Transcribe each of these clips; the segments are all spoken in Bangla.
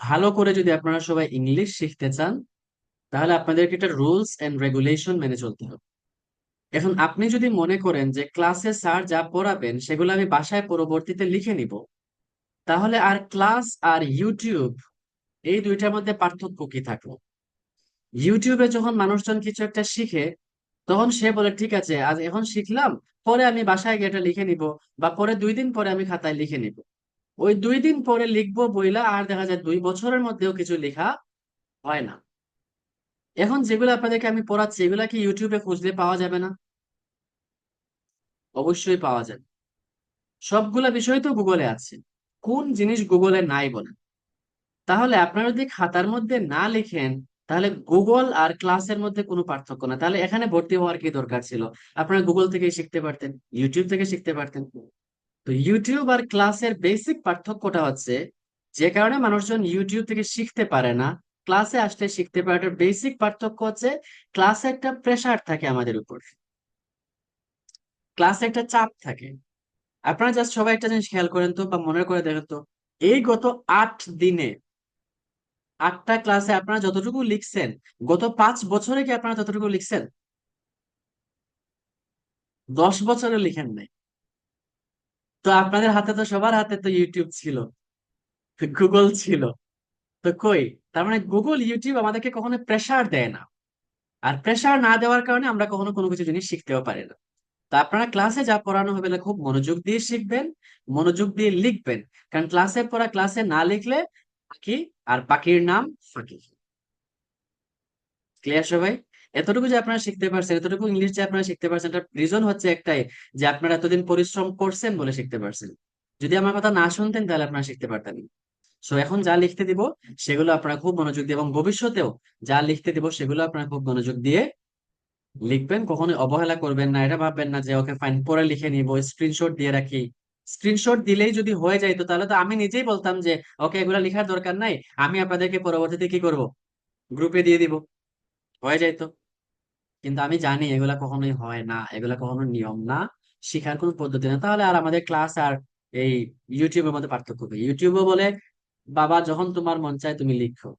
ভালো করে যদি আপনারা সবাই ইংলিশ শিখতে চান, তাহলে আপনাদেরকে একটা রুলস এন্ড রেগুলেশন মেনে চলতে হবে। এখন আপনি যদি মনে করেন যে ক্লাসে স্যার যা পড়াবেন, সেগুলো আমি বাসায় পরবর্তীতে লিখে নিব, তাহলে আর ক্লাস আর ইউটিউব এই দুইটার মধ্যে পার্থক্য কি থাকল? ইউটিউবে যখন মানুষজন কিছু একটা শিখে, তখন সে বলে, ঠিক আছে, আজ এখন শিখলাম, পরে আমি বাসায় গিয়ে এটা লিখে নিব বা পরে দুই দিন পরে আমি খাতায় লিখে নিব। ওই দুই দিন পরে লিখব বইলা আর দেখা যায় দুই বছরের মধ্যেও কিছু লেখা হয় না। এখন যেগুলো আপনাদেরকে আমি পড়াচ্ছি, এগুলা কি ইউটিউবে খুঁজলে পাওয়া যাবে না? অবশ্যই পাওয়া যাবে। সবগুলা বিষয় তো গুগলে আছে। কোন জিনিস গুগলে নাই বলেন তাহলে আপনারা যদি খাতার মধ্যে না লিখেন, তাহলে গুগল আর ক্লাসের মধ্যে কোনো পার্থক্য না। তাহলে এখানে ভর্তি হওয়ার কি দরকার ছিল? আপনারা গুগল থেকে শিখতে পারতেন, ইউটিউব থেকে শিখতে পারতেন। তো ইউটিউব আর ক্লাসের বেসিক পার্থক্যটা হচ্ছে, যে কারণে মানুষজন ইউটিউব থেকে শিখতে পারে না, ক্লাসে আসলে শিখতে পারে বেসিক পার্থক্য হচ্ছে, ক্লাসে একটা প্রেসার থাকে আমাদের উপর। ক্লাসে একটা চাপ থাকে। আপনারা জাস্ট সবাই একটা জিনিস খেয়াল করেন তো বা মনে করে দেখেন তো, এই গত আট দিনে, আটটা ক্লাসে আপনারা যতটুকু লিখছেন, গত পাঁচ বছরে কি আপনারা ততটুকু লিখছেন? দশ বছরে লিখেন নাই। তো আপনাদের হাতে তো সবার হাতে তো ইউটিউব ছিল। গুগল ছিল। তো কই? তার মানে গুগল ইউটিউব আমাদেরকে কখনো প্রেসার দেয় না। আর প্রেসার না দেওয়ার কারণে আমরা কখনো কোনো কিছু জিনিস শিখতেও পারি না। তো আপনারা ক্লাসে যা পড়ানো হবে খুব মনোযোগ দিয়ে শিখবেন, মনোযোগ দিয়ে লিখবেন। কারণ ক্লাসে পড়া ক্লাসে না লিখলে আর পাখির নাম ফাঁকি। ক্লিয়ার সবাই? এতটুকু যে আপনারা শিখতে পারছেন, এতটুকু ইংলিশ যে আপনারা শিখতে পারছেন, তার রিজন হচ্ছে একটাই যে আপনারা এতদিন পরিশ্রম করছেন বলে শিখতে পারছেন। যদি আমার কথা না শুনতেন, তাহলে আপনারা শিখতে পারতেন সো এখন যা লিখতে দিব, সেগুলো আপনারা খুব মনোযোগ দিয়ে এবং ভবিষ্যতেও যা লিখতে দিব, সেগুলো আপনারা খুব মনোযোগ দিয়ে লিখবেন। কখনোই অবহেলা করবেন না, এটা ভাববেন না যে, ওকে ফাইন পরে লিখে নিব স্ক্রিনশট দিয়ে রাখি। স্ক্রিনশট দিলেই যদি হয়ে যাইতো তাহলে তো আমি নিজেই বলতাম যে, ওকে, এগুলা লেখার দরকার নাই, আমি আপনাদেরকে পরবর্তীতে কি করব? গ্রুপে দিয়ে দিব। হয়ে যাইতো কিন্তু আমি জানি এগুলা কখনোই হয় না, এগুলা কখনো নিয়ম না, শিখার কোনো পদ্ধতি না। তাহলে আর আমাদের ক্লাস আর এই ইউটিউবের মধ্যে পার্থক্য কি? ইউটিউবে বলে, বাবা, যখন তোমার মন চায় তুমি লিখো।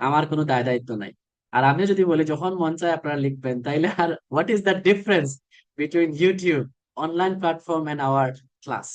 আমার কোনো দায় দায়িত্ব নাই। আর আমি যদি বলি, যখন মন চায় আপনারা লিখবেন, তাইলে আর what is the difference between YouTube online platform and our class